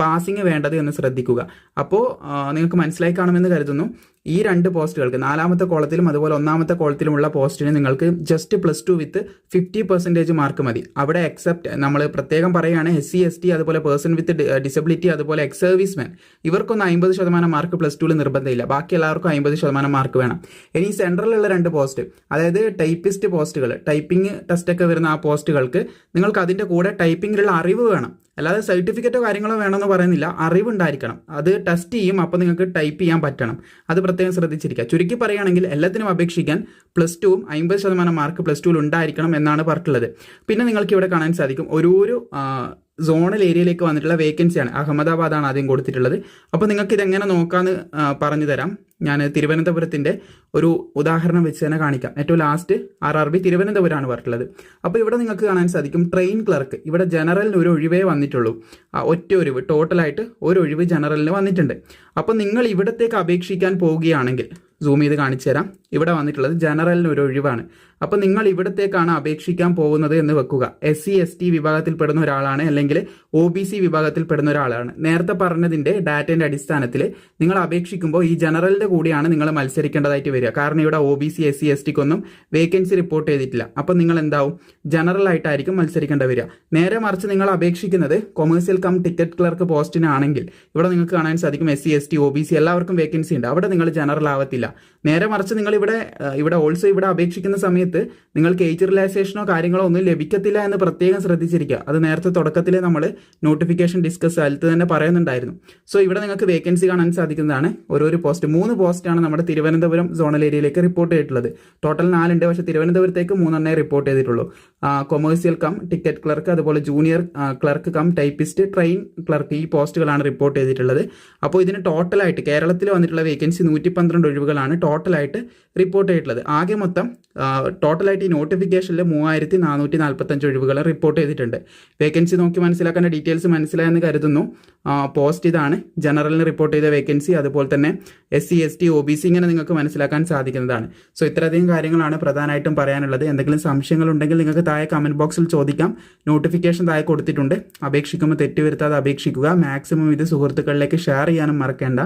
പാസിംഗ് വേണ്ടത് എന്ന് ശ്രദ്ധിക്കുക. അപ്പോൾ നിങ്ങൾക്ക് മനസ്സിലായി കാണുമെന്ന് കരുതുന്നു. ഈ രണ്ട് പോസ്റ്റുകൾക്ക് നാലാമത്തെ കോളത്തിലും അതുപോലെ ഒന്നാമത്തെ കോളത്തിലുമുള്ള പോസ്റ്റിന് നിങ്ങൾക്ക് just plus two with fifty percentage mark മതി. അവിടെ എക്സെപ്റ്റ് നമ്മൾ പ്രത്യേകം പറയുകയാണ് എസ് സി എസ് ടി അതുപോലെ പേഴ്സൺ വിത്ത് ഡിസബിലിറ്റി അതുപോലെ എക്സ് സർവീസ്മാൻ ഇവർക്കൊന്നും അമ്പത് ശതമാനം മാർക്ക് പ്ലസ് ടുവിൽ നിർബന്ധമില്ല. ബാക്കി എല്ലാവർക്കും അമ്പത് ശതമാനം മാർക്ക് വേണം. ഇനി സെൻട്രലുള്ള രണ്ട് പോസ്റ്റ് അതായത് ടൈപ്പിസ്റ്റ് പോസ്റ്റുകൾ ടൈപ്പിംഗ് ടെസ്റ്റ് ഒക്കെ വരുന്ന ആ പോസ്റ്റുകൾക്ക് നിങ്ങൾക്ക് അതിന്റെ കൂടെ ടൈപ്പിംഗിലുള്ള അറിവ് വേണം. അല്ലാതെ സർട്ടിഫിക്കറ്റോ കാര്യങ്ങളോ വേണമെന്ന് പറയുന്നില്ല. അറിവുണ്ടായിരിക്കണം. അത് ടെസ്റ്റ് ചെയ്യും. അപ്പോൾ നിങ്ങൾക്ക് ടൈപ്പ് ചെയ്യാൻ പറ്റണം. അത് പ്രത്യേകം ശ്രദ്ധിച്ചിരിക്കുക. ചുരുക്കി പറയുകയാണെങ്കിൽ എല്ലാത്തിനും അപേക്ഷിക്കാൻ പ്ലസ് ടുവും അമ്പത് ശതമാനം മാർക്ക് പ്ലസ് ടുവിൽ ഉണ്ടായിരിക്കണം എന്നാണ് പറഞ്ഞിട്ടുള്ളത്. പിന്നെ നിങ്ങൾക്ക് ഇവിടെ കാണാൻ സാധിക്കും. ഓരോരോ സോണൽ ഏരിയയിലേക്ക് വന്നിട്ടുള്ള വേക്കൻസിയാണ് അഹമ്മദാബാദാണ് ആദ്യം കൊടുത്തിട്ടുള്ളത്. അപ്പോൾ നിങ്ങൾക്ക് ഇതെങ്ങനെ നോക്കാമെന്ന് പറഞ്ഞു തരാം. ഞാൻ തിരുവനന്തപുരത്തിന്റെ ഒരു ഉദാഹരണം വെച്ച് തന്നെ കാണിക്കാം. ഏറ്റവും ലാസ്റ്റ് ആർ ആർ ബി തിരുവനന്തപുരമാണ് പറഞ്ഞിട്ടുള്ളത്. അപ്പോൾ ഇവിടെ നിങ്ങൾക്ക് കാണാൻ സാധിക്കും ട്രെയിൻ ക്ലർക്ക് ഇവിടെ ജനറലിന് ഒരു ഒഴിവേ വന്നിട്ടുള്ളൂ. ഒറ്റ ഒഴിവ്. ടോട്ടലായിട്ട് ഒരു ഒഴിവ് ജനറലിന് വന്നിട്ടുണ്ട്. അപ്പോൾ നിങ്ങൾ ഇവിടത്തേക്ക് അപേക്ഷിക്കാൻ പോവുകയാണെങ്കിൽ സൂം ചെയ്ത് കാണിച്ചു തരാം. ഇവിടെ വന്നിട്ടുള്ളത് ജനറലിന് ഒരു ഒഴിവാണ്. അപ്പോൾ നിങ്ങൾ ഇവിടത്തേക്കാണ് അപേക്ഷിക്കാൻ പോകുന്നത് എന്ന് വെക്കുക. എസ് സി എസ് ടി വിഭാഗത്തിൽപ്പെടുന്ന ഒരാളാണ് അല്ലെങ്കിൽ ഒ ബി സി വിഭാഗത്തിൽപ്പെടുന്ന ഒരാളാണ്. നേരത്തെ പറഞ്ഞതിന്റെ ഡാറ്റേന്റെ അടിസ്ഥാനത്തിൽ നിങ്ങൾ അപേക്ഷിക്കുമ്പോൾ ഈ ജനറലിന്റെ കൂടിയാണ് നിങ്ങൾ മത്സരിക്കേണ്ടതായിട്ട് വരിക. കാരണം ഇവിടെ O B C S C S ടിക്കൊന്നും vacancy report ചെയ്തിട്ടില്ല. അപ്പം നിങ്ങൾ എന്താവും? ജനറൽ ആയിട്ടായിരിക്കും മത്സരിക്കേണ്ട വരിക. നേരെ മറിച്ച് നിങ്ങൾ അപേക്ഷിക്കുന്നത് കൊമേഴ്സ്യൽ കം ടിക്കറ്റ് ക്ലർക്ക് പോസ്റ്റിനാണെങ്കിൽ ഇവിടെ നിങ്ങൾക്ക് കാണാൻ സാധിക്കും S C S T O B C എല്ലാവർക്കും വേക്കൻസി ഉണ്ട്. അവിടെ നിങ്ങൾ ജനറൽ ആവത്തില്ല നേരെ മറിച്ച് നിങ്ങൾ ഇവിടെ ഇവിടെ ഓൾസോ ഇവിടെ അപേക്ഷിക്കുന്ന സമയത്ത് നിങ്ങൾക്ക് ഏജ് റിലാക്സേഷനോ കാര്യങ്ങളോ ഒന്നും ലഭിക്കത്തില്ല എന്ന് പ്രത്യേകം ശ്രദ്ധിച്ചിരിക്കുക. അത് നേരത്തെ തുടക്കത്തിൽ നമ്മൾ നോട്ടിഫിക്കേഷൻ ഡിസ്കസ് അതിൽ തന്നെ പറയുന്നുണ്ടായിരുന്നു. സോ ഇവിടെ നിങ്ങൾക്ക് വേക്കൻസി കാണാൻ സാധിക്കുന്നതാണ്. ഓരോരു പോസ്റ്റ് മൂന്ന് പോസ്റ്റാണ് നമ്മുടെ തിരുവനന്തപുരം സോണൽ ഏരിയയിലേക്ക് റിപ്പോർട്ട് ചെയ്തിട്ടുള്ളത്. ടോട്ടൽ നാലുണ്ട് പക്ഷേ തിരുവനന്തപുരത്തേക്ക് മൂന്നെണ്ണേ റിപ്പോർട്ട് ചെയ്തിട്ടുള്ളൂ. കൊമേഴ്സ്യൽ കം ടിക്കറ്റ് ക്ലർക്ക് അതുപോലെ junior clerk cum typist train clerk ഈ പോസ്റ്റുകളാണ് റിപ്പോർട്ട് ചെയ്തിട്ടുള്ളത്. അപ്പോൾ ഇതിന് ടോട്ടലായിട്ട് കേരളത്തിൽ വന്നിട്ടുള്ള വേക്കൻസി നൂറ്റി പന്ത്രണ്ട് ഒഴിവുകളാണ് ടോട്ടലായിട്ട് റിപ്പോർട്ട് ചെയ്തിട്ടുള്ളത്. ആകെ മൊത്തം ടോട്ടലായിട്ട് ഈ നോട്ടിഫിക്കേഷനിൽ മൂവായിരത്തി നാനൂറ്റി നാൽപ്പത്തഞ്ച് ഒഴിവുകൾ റിപ്പോർട്ട് ചെയ്തിട്ടുണ്ട്. വേക്കൻസി നോക്കി മനസ്സിലാക്കേണ്ട ഡീറ്റെയിൽസ് മനസ്സിലായെന്ന് കരുതുന്നു. പോസ്റ്റ് ഇതാണ്. ജനറലിന് റിപ്പോർട്ട് ചെയ്ത വേക്കൻസി അതുപോലെ തന്നെ S C S T O B C ഇങ്ങനെ നിങ്ങൾക്ക് മനസ്സിലാക്കാൻ സാധിക്കുന്നതാണ്. സോ ഇത്രയധികം കാര്യങ്ങളാണ് പ്രധാനമായിട്ടും പറയാനുള്ളത്. എന്തെങ്കിലും സംശയങ്ങൾ ഉണ്ടെങ്കിൽ നിങ്ങൾക്ക് താഴെ കമന്റ് ബോക്സിൽ ചോദിക്കാം. നോട്ടിഫിക്കേഷൻ താഴെ കൊടുത്തിട്ടുണ്ട്. അപേക്ഷിക്കുമ്പോൾ തെറ്റുവരുത്താതെ അപേക്ഷിക്കുക. മാക്സിമം ഇത് സുഹൃത്തുക്കളിലേക്ക് ഷെയർ ചെയ്യാനും മറക്കേണ്ട.